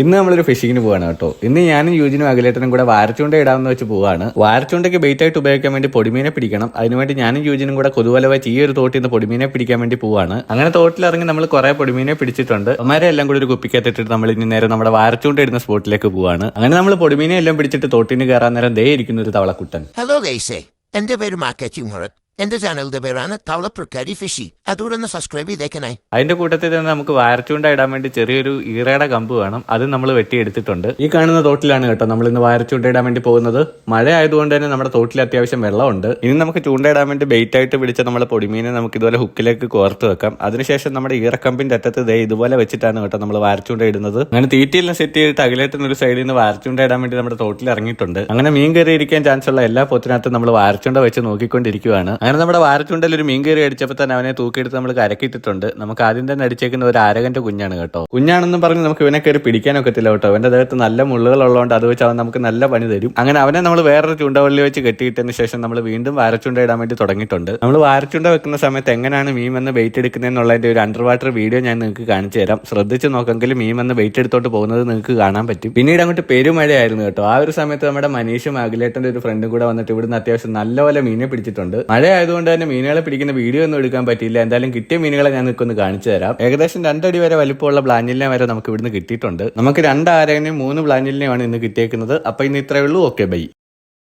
ഇന്ന് നമ്മളൊരു ഫിഷിങ്ങിന് പോവാണ് കേട്ടോ. ഇന്ന് ഞാനും യൂജിനും അഖിലേട്ടനും കൂടെ വാരച്ചൂണ്ട ഇടാമെന്ന് വെച്ച് പോവാണ്. വാരച്ചൂണ്ടയ്ക്ക് ബെയ്റ്റ് ആയിട്ട് ഉപയോഗിക്കാൻ വേണ്ടി പൊടിമീനെ പിടിക്കണം. അതിനുവേണ്ടി ഞാനും യൂജിനും കൂടെ കൊതുവല വെച്ച് ഈ ഒരു തോട്ടിൽ നിന്ന് പൊടിമീനെ പിടിക്കാൻ വേണ്ടി പോവാണ്. അങ്ങനെ തോട്ടിൽ ഇറങ്ങി നമ്മൾ കുറെ പൊടിമീനെ പിടിച്ചിട്ടുണ്ട്. അമ്മമാരെ എല്ലാം കൂടി ഒരു കുപ്പിക്കകത്തിട്ടിട്ട് നമ്മൾ ഇനി നേരെ നമ്മുടെ വാരച്ചൂണ്ട ഇടുന്ന സ്പോട്ടിലേക്ക് പോവാണ്. അങ്ങനെ നമ്മൾ പൊടിമീനെ എല്ലാം പിടിച്ചിട്ട് തോട്ടിന് കയറാൻ നേരം ദേ ഇരിക്കുന്ന ഒരു തവളക്കുട്ടൻ. ഹലോ ഗൈസേ എന്റെ പേര് മാക്കറ്റി മുഹറത്ത് എന്റെ ചാനലിന്റെ പേരാണ് തവളപ്രക്കാരി ഫിഷി. അതുകൂടെ ഒന്ന് സബ്സ്ക്രൈബ് ചെയ്തേക്കണേ. അതിന്റെ കൂട്ടത്തിൽ തന്നെ നമുക്ക് വാരച്ചൂണ്ട ഇടാൻ വേണ്ടി ചെറിയൊരു ഈറയുടെ കമ്പ് വേണം. അത് നമ്മൾ വെട്ടിയെടുത്തിട്ടുണ്ട്. ഈ കാണുന്ന തോട്ടിലാണ് കേട്ടോ നമ്മൾ ഇന്ന് വയർച്ചൂണ്ട ഇടാൻ വേണ്ടി പോകുന്നത്. മഴ ആയതുകൊണ്ട് തന്നെ നമ്മുടെ തോട്ടിൽ അത്യാവശ്യം വെള്ളമുണ്ട്. ഇനി നമുക്ക് ചൂണ്ട ഇടാൻ വേണ്ടി ബെയ്റ്റ് ആയിട്ട് പിടിച്ച നമ്മുടെ പൊടിമീനെ നമുക്ക് ഇതുപോലെ ഹുക്കിലേക്ക് കോർത്ത് വെക്കാം. അതിനുശേഷം നമ്മുടെ ഈറക്കമ്പിന്റെ അറ്റത്ത് ദേ ഇതുപോലെ വെച്ചിട്ടാണ് കേട്ടോ നമ്മൾ വയർച്ചൂണ്ട ഇടുന്നത്. അങ്ങനെ തീറ്റയെല്ലാം സെറ്റ് ചെയ്തിട്ട് അകലേട്ടുന്ന ഒരു സൈഡിൽ നിന്ന് വയർച്ചൂണ്ട ഇടാൻ വേണ്ടി നമ്മുടെ തോട്ടിൽ ഇറങ്ങിയിട്ടുണ്ട്. അങ്ങനെ മീൻ കയറി ഇരിക്കാൻ ചാൻസ് ഉള്ള എല്ലാ പൊത്തിനകത്തും നമ്മൾ വയർച്ചൂണ്ട വെച്ച് നോക്കിക്കൊണ്ടിരിക്കുകയാണ് അങ്ങനെ നമ്മുടെ വാരച്ചൂണ്ടയിൽ ഒരു മീൻ കയറി അടിച്ചപ്പോൾ തന്നെ അവനെ തൂക്കിയെടുത്ത് നമ്മൾ കരക്കിട്ടിട്ടുണ്ട്. നമുക്ക് ആദ്യം തന്നെ അടിച്ചേക്കുന്ന ഒരു ആരകന്റെ കുഞ്ഞാണ് കേട്ടോ. കുഞ്ഞാണെന്ന് പറഞ്ഞ് നമുക്ക് ഇവനെ കയറി പിടിക്കാനൊക്കത്തില്ല കേട്ടോ. അവന്റെ ദേഹത്ത് നല്ല മുള്ളുകൾ ഉള്ളതുകൊണ്ട് അത് വെച്ച് അവൻ നമുക്ക് നല്ല പണി തരും. അങ്ങനെ അവനെ നമ്മൾ വേറൊരു ചുണ്ടവള്ളി വെച്ച് കെട്ടിയിട്ടതിന് ശേഷം നമ്മൾ വീണ്ടും വാരച്ചുണ്ട ഇടാൻ വേണ്ടി തുടങ്ങിയിട്ടുണ്ട്. നമ്മൾ വാരച്ചുണ്ട വെക്കുന്ന സമയത്ത് എങ്ങനെയാണ് മീം വന്ന് വെയിറ്റ് എടുക്കുന്നതെന്നുള്ളതിന്റെ ഒരു അണ്ടർ വാട്ടർ വീഡിയോ ഞാൻ നിങ്ങൾക്ക് കാണിച്ചു തരാം. ശ്രദ്ധിച്ച് നോക്കെങ്കിൽ മീൻ വന്ന് വെയിറ്റ് എടുത്തോട്ട് പോകുന്നത് നിങ്ങൾക്ക് കാണാൻ പറ്റും. പിന്നീട് അങ്ങോട്ട് പെരുമഴയായിരുന്നു കേട്ടോ. ആ ഒരു സമയത്ത് നമ്മുടെ മനീഷും അഖിലേട്ടന്റെ ഒരു ഫ്രണ്ടും കൂടെ വന്നിട്ട് ഇവിടുന്ന് അത്യാവശ്യം നല്ലപോലെ മീനെ പിടിച്ചിട്ടുണ്ട്. മഴ ആയതുകൊണ്ട് തന്നെ മീനുകളെ പിടിക്കുന്ന വീഡിയോ ഒന്നും എടുക്കാൻ പറ്റിയില്ല. എന്തായാലും കിട്ടിയ മീനുകളെ ഞാൻ നിൽക്കൊന്ന് കാണിച്ചു തരാം. ഏകദേശം രണ്ടടി വരെ വലിപ്പമുള്ള ബ്ലാഞ്ഞിലിനെ വരെ നമുക്ക് ഇവിടുന്ന് കിട്ടിയിട്ടുണ്ട്. നമുക്ക് രണ്ട് ആരകനെയും മൂന്ന് ബ്ലാഞ്ഞിലിനെയുമാണ് ഇന്ന് കിട്ടിയേക്കുന്നത്. അപ്പൊ ഇന്ന് ഇത്രയേ ഉള്ളൂ. Okay bye